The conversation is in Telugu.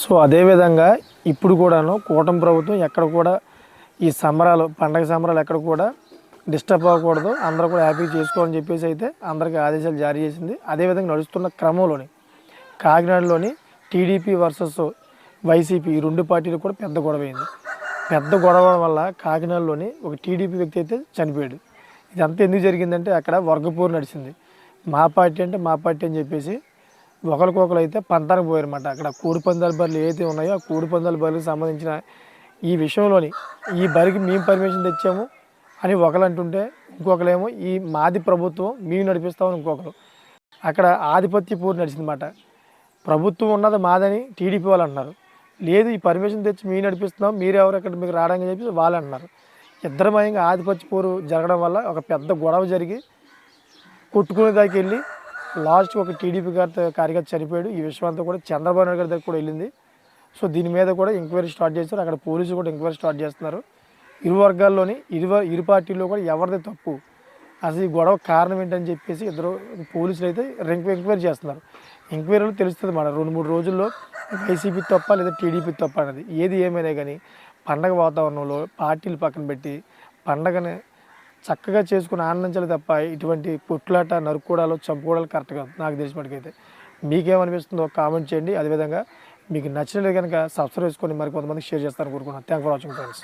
సో అదేవిధంగా ఇప్పుడు కూడాను కూటమి ప్రభుత్వం ఎక్కడ కూడా ఈ సంబరాలు పండగ సంబరాలు ఎక్కడ కూడా డిస్టర్బ్ అవ్వకూడదు. అందరూ కూడా హ్యాపీ చేసుకోవాలని చెప్పేసి అయితే అందరికీ ఆదేశాలు జారీ చేసింది. అదేవిధంగా నడుస్తున్న క్రమంలోని కాకినాడలోని టీడీపీ వర్సెస్ వైసీపీ ఈ రెండు పార్టీలు కూడా పెద్ద గొడవ అయింది పెద్ద గొడవ వల్ల కాకినాడలోని ఒక టీడీపీ వ్యక్తి అయితే చనిపోయాడు. ఇదంతా ఎందుకు జరిగిందంటే అక్కడ వర్గపూర్ నడిచింది. మా పార్టీ అంటే మా పార్టీ అని చెప్పేసి ఒకరికొకరు అయితే పంతానికి పోయారన్నమాట. అక్కడ కోడి పందాల బరులు ఏదైతే ఉన్నాయో ఆ కోడి పందాల బరులకు సంబంధించిన ఈ విషయంలోని ఈ బరికి మేము పర్మిషన్ తెచ్చాము అని ఒకరు అంటుంటే ఇంకొకరేమో ఈ మాది ప్రభుత్వం మేము నడిపిస్తామని ఇంకొకరు. అక్కడ ఆధిపత్య పూర్తి నడిచిందన్నమాట. ప్రభుత్వం ఉన్నది మాదని టీడీపీ వాళ్ళు అంటున్నారు. లేదు ఈ పర్మిషన్ తెచ్చి మేము నడిపిస్తున్నాం మీరెవరు అక్కడ మీకు రావడానికి చెప్పి వాళ్ళు అంటున్నారు. ఇద్దరు మయంగా ఆధిపత్య పూరు జరగడం వల్ల ఒక పెద్ద గొడవ జరిగి కొట్టుకునే దాకా వెళ్ళి లాస్ట్ ఒక టీడీపీ గారి కార్యకర్త చనిపోయాడు. ఈ విషయం అంతా కూడా చంద్రబాబు నాయుడు గారి దగ్గర కూడా వెళ్ళింది. సో దీని మీద కూడా ఎంక్వైరీ స్టార్ట్ చేశారు. అక్కడ పోలీసులు కూడా ఎంక్వైరీ స్టార్ట్ చేస్తున్నారు. ఇరు వర్గాల్లోని ఇరు వ- ఇరు పార్టీల్లో కూడా ఎవరిది తప్పు అసలు ఈ గొడవ కారణం ఏంటని చెప్పేసి ఇద్దరు పోలీసులు అయితే ఎంక్వైరీ ఎంక్వైరీ చేస్తున్నారు. ఎంక్వైరీలో తెలుస్తుంది మన రెండు మూడు రోజుల్లో వైసీపీ తప్ప లేదా టీడీపీ తప్ప అనేది. ఏది ఏమైనా కానీ పండగ వాతావరణంలో పార్టీలు పక్కన పెట్టి పండగని చక్కగా చేసుకుని ఆనందించాలి తప్ప ఇటువంటి కొట్లాట నరుక్కోవడాలు చంపుకోవడాలు కరెక్ట్ కాదు. నాకు తెలిసినట్టుకైతే మీకేమనిపిస్తుందో కామెంట్ చేయండి. అదేవిధంగా మీకు నచ్చినట్లయితే కనుక సబ్స్క్రైబ్ చేసుకొని మరి కొంతమందికి షేర్ చేస్తారని కోరుకున్నాను థ్యాంక్ ఫర్ వాచింగ్ ఫ్రెండ్స్